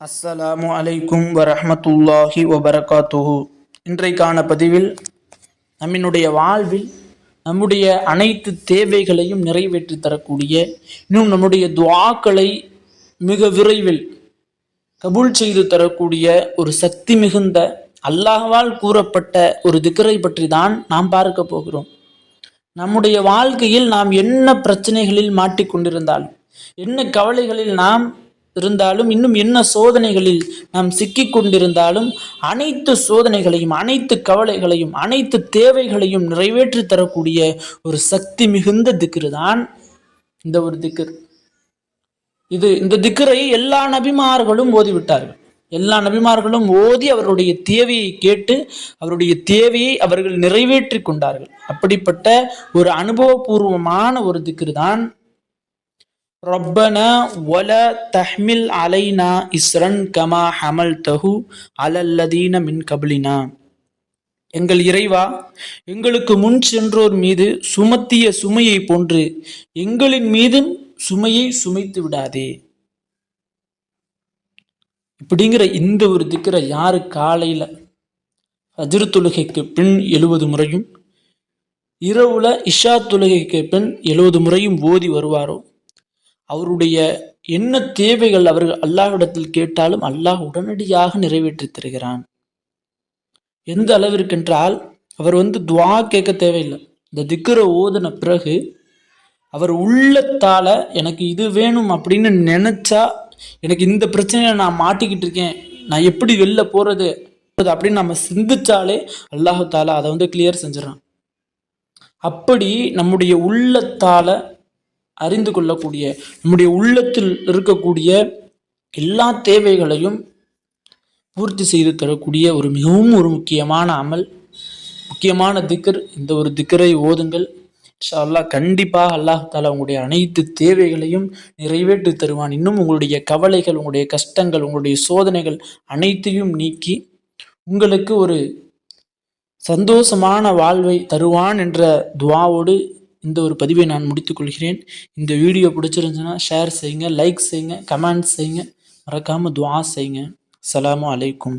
அஸ்ஸலாமு அலைக்கும் வரமத்துல்லாஹி வபரகாத்துஹு. இன்றைக்கான பதிவில் நம்மினுடைய வாழ்வில் நம்முடைய அனைத்து தேவைகளையும் நிறைவேற்றி தரக்கூடிய இன்னும் நம்முடைய துவாக்களை மிக விரைவில் கபூல் செய்து தரக்கூடிய ஒரு சக்தி மிகுந்த அல்லாஹ்வால் கூறப்பட்ட ஒரு திக்கரை பற்றி தான் நாம் பார்க்க போகிறோம். நம்முடைய வாழ்க்கையில் நாம் என்ன பிரச்சனைகளில் மாட்டிக்கொண்டிருந்தாலும் என்ன கவலைகளில் நாம் இருந்தாலும் இன்னும் என்ன சோதனைகளில் நாம் சிக்கி கொண்டிருந்தாலும் அனைத்து சோதனைகளையும் அனைத்து கவலைகளையும் அனைத்து தேவைகளையும் நிறைவேற்றி தரக்கூடிய ஒரு சக்தி மிகுந்த திக்ரு தான் இந்த ஒரு திக்ர். இது இந்த திக்கரை எல்லா நபிமார்களும் ஓதிவிட்டார்கள். எல்லா நபிமார்களும் ஓதி அவருடைய தேவையை கேட்டு அவருடைய தேவையை அவர்கள் நிறைவேற்றி கொண்டார்கள். அப்படிப்பட்ட ஒரு அனுபவபூர்வமான ஒரு திக்ரு தான் ரப்பனா வல தஹ்மில் அலைனா இஸ்ரன் கமா ஹமல் தஹு அலல்லதீன மின் கபலினா எங்கள் இறைவா எங்களுக்கு முன் சென்றோர் மீது சுமத்திய சுமையை போன்று எங்களின் மீதும் சுமையை சுமைத்து விடாதே. இப்படிங்கிற இந்த ஒரு திக்கரை யாரு காலையில் அஜிர் தொழுகைக்கு பின் எழுபது முறையும் இரவுல இஷா தொழுகைக்கு பின் எழுபது முறையும் ஓதி வருவாரோ? அவருடைய என்ன தேவைகள் அவர்கள் அல்லாஹ்விடத்தில் கேட்டாலும் அல்லாஹ் உடனடியாக நிறைவேற்றி தருகிறான். எந்த அளவிற்கென்றால் அவர் வந்து துவா கேட்க தேவையில்லை. இந்த திக்கரை ஓதின பிறகு அவர் உள்ளத்தால எனக்கு இது வேணும் அப்படின்னு நினைச்சா எனக்கு இந்த பிரச்சனையை நான் மாட்டிக்கிட்டு இருக்கேன் நான் எப்படி வெளில போறது அப்படின்னு நம்ம சிந்திச்சாலே அல்லாஹு தாலா அதை வந்து கிளியர் செஞ்சிடறான். அப்படி நம்முடைய உள்ளத்தால அறிந்து கொள்ளக்கூடிய நம்முடைய உள்ளத்தில் இருக்கக்கூடிய எல்லா தேவைகளையும் பூர்த்தி செய்து தரக்கூடிய ஒரு மிகவும் ஒரு முக்கியமான அமல் முக்கியமான திக்கர். இந்த ஒரு திக்கரை ஓதுங்கள். இன்ஷா அல்லாஹ் கண்டிப்பாக அல்லாஹ் தாலா உங்களுடைய அனைத்து தேவைகளையும் நிறைவேற்றி தருவான். இன்னும் உங்களுடைய கவலைகள் உங்களுடைய கஷ்டங்கள் உங்களுடைய சோதனைகள் அனைத்தையும் நீக்கி உங்களுக்கு ஒரு சந்தோஷமான வாழ்வை தருவான் என்ற துவாவோடு இந்த ஒரு பதிவை நான் முடித்துக்கொள்கிறேன். இந்த வீடியோ பிடிச்சிருந்துச்சுன்னா ஷேர் செய்யுங்க லைக் செய்யுங்க கமெண்ட் செய்யுங்க. மறக்காமல் துவா செய்யுங்க. அஸ்ஸலாமு அலைக்கும்